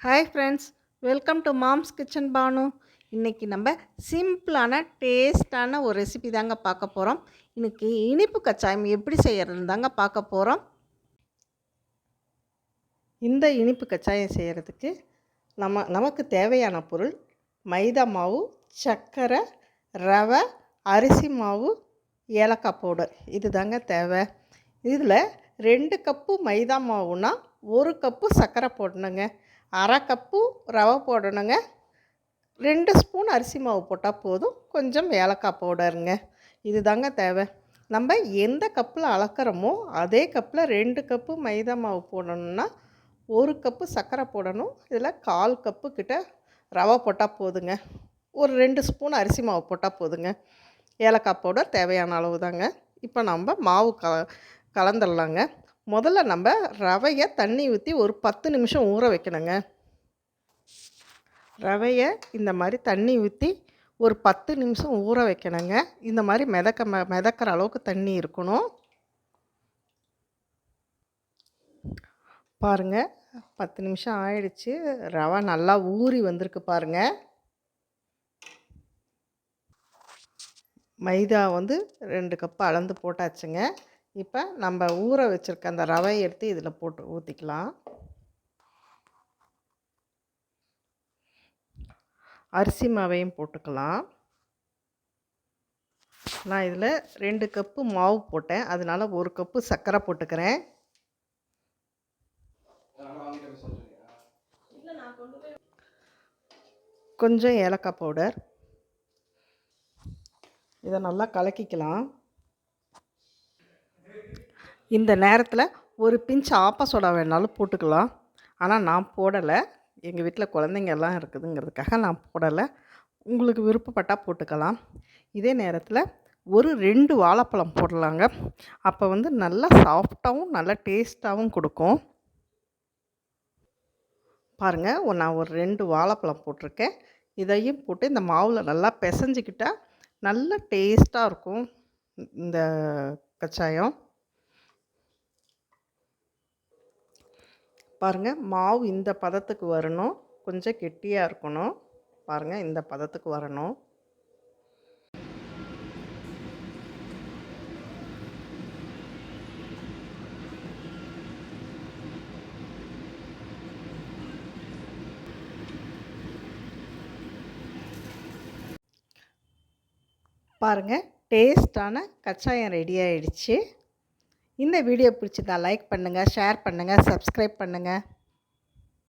Hi friends welcome to moms kitchen Bhanu இன்றைக்கி நம்ம சிம்பிளான டேஸ்டான ஒரு ரெசிபி தாங்க பார்க்க போகிறோம் இன்றைக்கி இனிப்பு கச்சாயம் எப்படி செய்கிறதுன்னு தாங்க பார்க்க போகிறோம் இந்த இனிப்பு கச்சாயம் செய்கிறதுக்கு நம்ம நமக்கு தேவையான பொருள் மைதா மாவு சர்க்கரை ரவை அரிசி மாவு ஏலக்காய் பவுடர். இது தாங்க தேவை. இதில் ரெண்டு கப்பு மைதா மாவுன்னா ஒரு கப்பு சர்க்கரை போடணுங்க. அரை கப்பு ரவை போடணுங்க. ரெண்டு ஸ்பூன் அரிசி மாவு போட்டால் போதும். கொஞ்சம் ஏலக்காய் பவுடருங்க. இது தாங்க தேவை. நம்ம எந்த கப்பில் அளக்கிறோமோ அதே கப்பில் ரெண்டு கப்பு மைதா மாவு போடணும்னா ஒரு கப்பு சர்க்கரை போடணும். இதில் கால் கப்பு கிட்ட ரவை போட்டால் போதுங்க. ஒரு ரெண்டு ஸ்பூன் அரிசி மாவு போட்டால் போதுங்க. ஏலக்காய் பவுடர் தேவையான அளவு தாங்க இப்போ நம்ம மாவு க கலந்துடலாங்க முதல்ல நம்ம ரவையை தண்ணி ஊற்றி ஒரு பத்து நிமிஷம் ஊற வைக்கணுங்க. ரவையை இந்த மாதிரி தண்ணி ஊற்றி ஒரு பத்து நிமிஷம் ஊற வைக்கணுங்க. இந்த மாதிரி மிதக்க ம மிதக்கிற அளவுக்கு தண்ணி இருக்கணும். பாருங்கள் பத்து நிமிஷம் ஆயிடுச்சு. ரவை நல்லா ஊறி வந்திருக்கு பாருங்கள் மைதா வந்து ரெண்டு கப்பு அளந்து போட்டாச்சுங்க. இப்போ நம்ம ஊற வச்சுருக்க அந்த ரவையை எடுத்து இதில் போட்டு ஊற்றிக்கலாம் அரிசி மாவையும் போட்டுக்கலாம். நான் இதில் ரெண்டு கப்பு மாவு போட்டேன். அதனால் ஒரு கப்பு சர்க்கரை போட்டுக்கிறேன். கொஞ்சம் ஏலக்காய் பவுடர். இதை நல்லா கலக்கிக்கலாம். இந்த நேரத்தில் ஒரு பிஞ்ச் ஆப்ப சோடா வேணாலும் போட்டுக்கலாம். ஆனால் நான் போடலை. எங்கள் வீட்டில் குழந்தைங்க எல்லாம் இருக்குதுங்கிறதுக்காக நான் போடலை. உங்களுக்கு விருப்பப்பட்டால் போட்டுக்கலாம். இதே நேரத்தில் ஒரு ரெண்டு வாழைப்பழம் போடலாங்க. அப்போ வந்து நல்லா சாஃப்டாகவும் நல்லா டேஸ்ட்டாகவும் கொடுக்கும். பாருங்கள் நான் ஒரு ரெண்டு வாழைப்பழம் போட்டிருக்கேன். இதையும் போட்டு இந்த மாவில் நல்லா பிசைஞ்சிக்கிட்டால் நல்ல டேஸ்ட்டாக இருக்கும். இந்த கச்சாயம். பாருங்கள் மாவு இந்த பதத்துக்கு வரணும். கொஞ்சம் கெட்டியாக இருக்கணும். பாருங்கள் இந்த பதத்துக்கு வரணும். பாருங்கள் டேஸ்டான கச்சாயம் ரெடி ஆயிடுச்சு. இந்த வீடியோ பிடிச்சிருந்தா லைக் பண்ணுங்கள் ஷேர் பண்ணுங்கள் சப்ஸ்கிரைப் பண்ணுங்கள்